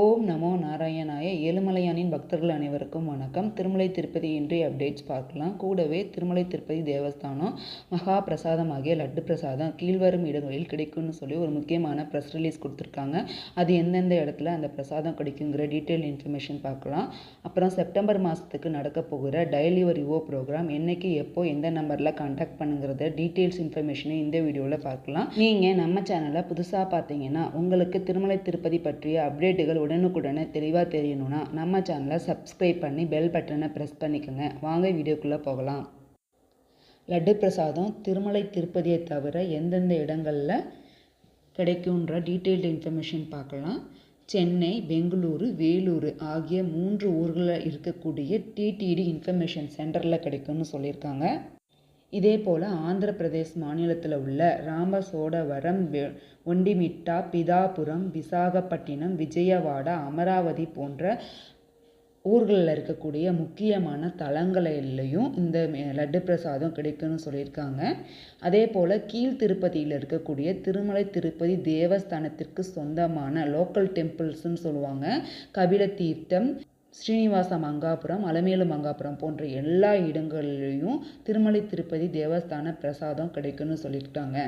ஓம் நமோ நாராயணாய ஏழுமலையானின் பக்தர்கள் அனைவருக்கும் வணக்கம். திருமலை திருப்பதி இன்றைய அப்டேட்ஸ் பார்க்கலாம். கூடவே திருமலை திருப்பதி தேவஸ்தானம் மகா பிரசாதமாகிய லட்டு பிரசாதம் கீழ்வரும் இடங்களில் கிடைக்கும்னு சொல்லி ஒரு முக்கியமான ப்ரெஸ் ரிலீஸ் கொடுத்துருக்காங்க. அது எந்தெந்த இடத்துல அந்த பிரசாதம் கிடைக்குங்கிற டீட்டெயில் இன்ஃபர்மேஷன் பார்க்கலாம். அப்புறம் செப்டம்பர் மாதத்துக்கு நடக்க போகிற டெய்லி ஒரு யுவோ ப்ரோக்ராம் என்னைக்கு எப்போ எந்த நம்பரில் கான்டாக்ட் பண்ணுங்கிறத டீட்டெயில்ஸ் இன்ஃபர்மேஷனை இந்த வீடியோவில் பார்க்கலாம். நீங்கள் நம்ம சேனலை புதுசாக பார்த்தீங்கன்னா உங்களுக்கு திருமலை திருப்பதி பற்றிய அப்டேட்டுகள் உடனுக்குடனே தெளிவாக தெரியணும்னா நம்ம சேனலை சப்ஸ்கிரைப் பண்ணி பெல் பட்டனை ப்ரெஸ் பண்ணிக்கோங்க. வாங்க வீடியோக்குள்ளே போகலாம். லட்டு பிரசாதம் திருமலை திருப்பதியை தவிர எந்தெந்த இடங்களில் கிடைக்குன்ற டீட்டெயில்டு இன்ஃபர்மேஷன் பார்க்கலாம். சென்னை பெங்களூரு வேலூர் ஆகிய மூன்று ஊர்களில் இருக்கக்கூடிய டிடிடி இன்ஃபர்மேஷன் சென்டரில் கிடைக்கும்னு சொல்லியிருக்காங்க. இதே போல் ஆந்திர பிரதேஷ் மாநிலத்தில் உள்ள ராமசோடவரம் ஒண்டிமிட்டா பிதாபுரம் விசாகப்பட்டினம் விஜயவாடா அமராவதி போன்ற ஊர்களில் இருக்கக்கூடிய முக்கியமான தலங்களிலையும் இந்த லட்டு பிரசாதம் கிடைக்கும்னு சொல்லியிருக்காங்க. அதே போல் கீழ் திருப்பதியில் இருக்கக்கூடிய திருமலை திருப்பதி தேவஸ்தானத்திற்கு சொந்தமான லோக்கல் டெம்பிள்ஸ்ன்னு சொல்லுவாங்க. கபில தீர்த்தம் ஸ்ரீனிவாச மங்காபுரம் அலமேலு மங்காபுரம் போன்ற எல்லா இடங்கள்லையும் திருமலை திருப்பதி தேவஸ்தான பிரசாதம் கிடைக்கும்னு சொல்லியிருக்காங்க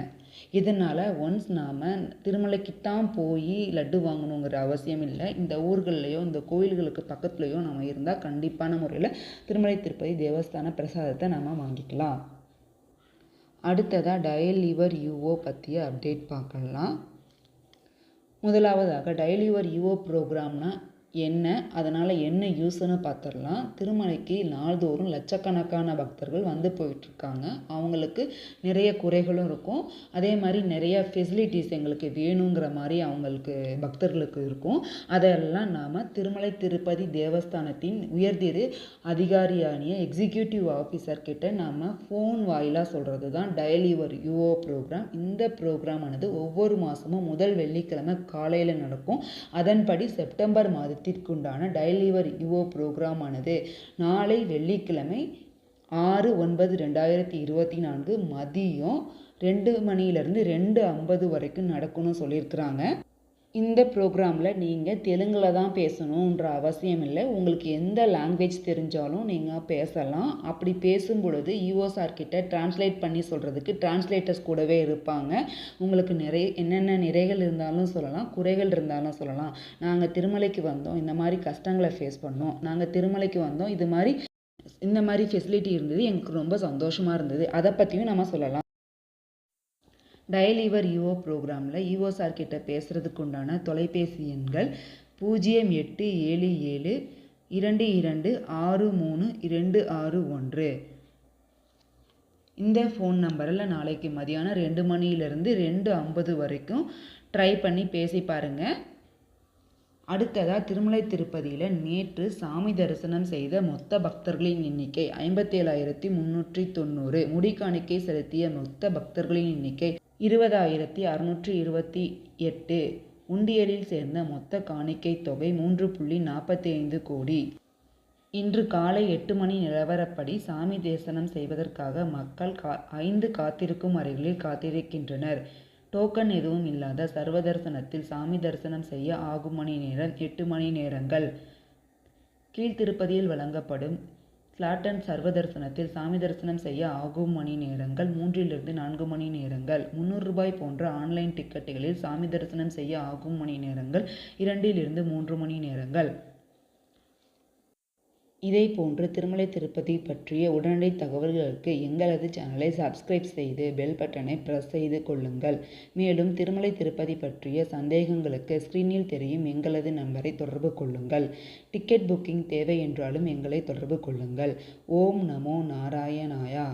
இதனால் ஒன்ஸ் நாம் திருமலைக்குத்தான் போய் லட்டு வாங்கணுங்கிற அவசியம் இல்லை. இந்த ஊர்கள்லையோ இந்த கோயில்களுக்கு பக்கத்துலேயோ நம்ம இருந்தால் கண்டிப்பான முறையில் திருமலை திருப்பதி தேவஸ்தான பிரசாதத்தை நம்ம வாங்கிக்கலாம். அடுத்ததாக டயல் லிவர் யூஓ பற்றிய அப்டேட் பார்க்கலாம். முதலாவதாக டயல் லிவர் யூஓ ப்ரோக்ராம்னா என்ன அதனால் என்ன யூஸ்ன்னு பார்த்துடலாம் திருமலைக்கு நாள்தோறும் லட்சக்கணக்கான பக்தர்கள் வந்து போயிட்டுருக்காங்க. அவங்களுக்கு நிறைய குறைகளும் இருக்கும். அதே மாதிரி நிறைய ஃபெசிலிட்டிஸ் எங்களுக்கு வேணுங்கிற மாதிரி அவங்களுக்கு பக்தர்களுக்கு இருக்கும். அதெல்லாம் நாம் திருமலை திருப்பதி தேவஸ்தானத்தின் உயர்திரு அதிகாரியானிய எக்ஸிக்யூட்டிவ் ஆஃபீஸர் கிட்ட நாம் ஃபோன் வாயிலாக சொல்கிறது தான் டயல் யுவர் யூஓ ப்ரோக்ராம் இந்த ப்ரோக்ராமானது ஒவ்வொரு மாதமும் முதல் வெள்ளிக்கிழமை காலையில் நடக்கும். அதன்படி செப்டம்பர் மாதத்தில் மாதத்திற்குண்டான டைலிவர் யுஓ ப்ரோக்ராமானது நாளை வெள்ளிக்கிழமை ஆறு ஒன்பது ரெண்டாயிரத்தி இருபத்தி நான்கு மதியம் ரெண்டு மணியிலேருந்து ரெண்டு ஐம்பது வரைக்கும் நடக்கும்னு சொல்லியிருக்கிறாங்க. இந்த ப்ரோக்ராமில் நீங்கள் தெலுங்கில் தான் பேசணுன்ற அவசியம் இல்லை. உங்களுக்கு எந்த லாங்குவேஜ் தெரிஞ்சாலும் நீங்கள் பேசலாம். அப்படி பேசும் பொழுது யூஓசார் கிட்ட டிரான்ஸ்லேட் பண்ணி சொல்கிறதுக்கு டிரான்ஸ்லேட்டர்ஸ் கூடவே இருப்பாங்க. உங்களுக்கு நிறைய என்னென்ன நிறைகள் இருந்தாலும் சொல்லலாம் குறைகள் இருந்தாலும் சொல்லலாம். நாங்கள் திருமலைக்கு வந்தோம். இந்த மாதிரி கஷ்டங்களை ஃபேஸ் பண்ணோம். நாங்கள் திருமலைக்கு வந்தோம். இது மாதிரி இந்த மாதிரி ஃபெசிலிட்டி இருந்தது. எங்களுக்கு ரொம்ப சந்தோஷமாக இருந்தது. அதை பற்றியும் நம்ம சொல்லலாம். டயலிவர் இஓ ப்ரோக்ராமில் இஓ சார் கிட்ட பேசுகிறதுக்கு உண்டான தொலைபேசி எண்கள் பூஜ்ஜியம் எட்டு ஏழு ஏழு இரண்டு இரண்டு ஆறு மூணு இரண்டு ஆறு ஒன்று. இந்த ஃபோன் நம்பரில் நாளைக்கு மதியானம் ரெண்டு மணியிலேருந்து ரெண்டு ஐம்பது வரைக்கும் ட்ரை பண்ணி பேசி பாருங்கள் அடுத்ததாக திருமலை திருப்பதியில் நேற்று சாமி தரிசனம் செய்த மொத்த பக்தர்களின் எண்ணிக்கை ஐம்பத்தேழாயிரத்தி முந்நூற்றி தொண்ணூறு. முடிக்காணிக்கை செலுத்திய மொத்த பக்தர்களின் எண்ணிக்கை இருபதாயிரத்தி அறுநூற்றி இருபத்தி எட்டு உண்டியலில் சேர்ந்த மொத்த காணிக்கை தொகை மூன்று புள்ளி நாற்பத்தி ஐந்து கோடி. இன்று காலை எட்டு மணி நிலவரப்படி சாமி தரிசனம் செய்வதற்காக மக்கள் கா ஐந்து காத்திருக்கும் அறைகளில் காத்திருக்கின்றனர். டோக்கன் எதுவும் இல்லாத சர்வ தரிசனத்தில் சாமி தரிசனம் செய்ய ஆகும் மணி நேரம் எட்டு மணி நேரங்கள். கீழ்த்திருப்பதியில் வழங்கப்படும் ஸ்லாட்டன் சர்வ தரிசனத்தில் சாமி தரிசனம் செய்ய ஆகும் மணி நேரங்கள் மூன்றிலிருந்து நான்கு மணி நேரங்கள். முந்நூறு ரூபாய் போன்ற ஆன்லைன் டிக்கெட்டுகளில் சாமி தரிசனம் செய்ய ஆகும் மணி நேரங்கள் இரண்டிலிருந்து மூன்று மணி நேரங்கள். இதே போன்று திருமலை திருப்பதி பற்றிய உடனடி தகவல்களுக்கு எங்களது சேனலை சப்ஸ்கிரைப் செய்து பெல் பட்டனை ப்ரெஸ் செய்து கொள்ளுங்கள். மேலும் திருமலை திருப்பதி பற்றிய சந்தேகங்களுக்கு ஸ்க்ரீனில் தெரியும் எங்களது நம்பரை தொடர்பு கொள்ளுங்கள். டிக்கெட் புக்கிங் தேவை என்றாலும் எங்களை தொடர்பு கொள்ளுங்கள். ஓம் நமோ நாராயணாயா.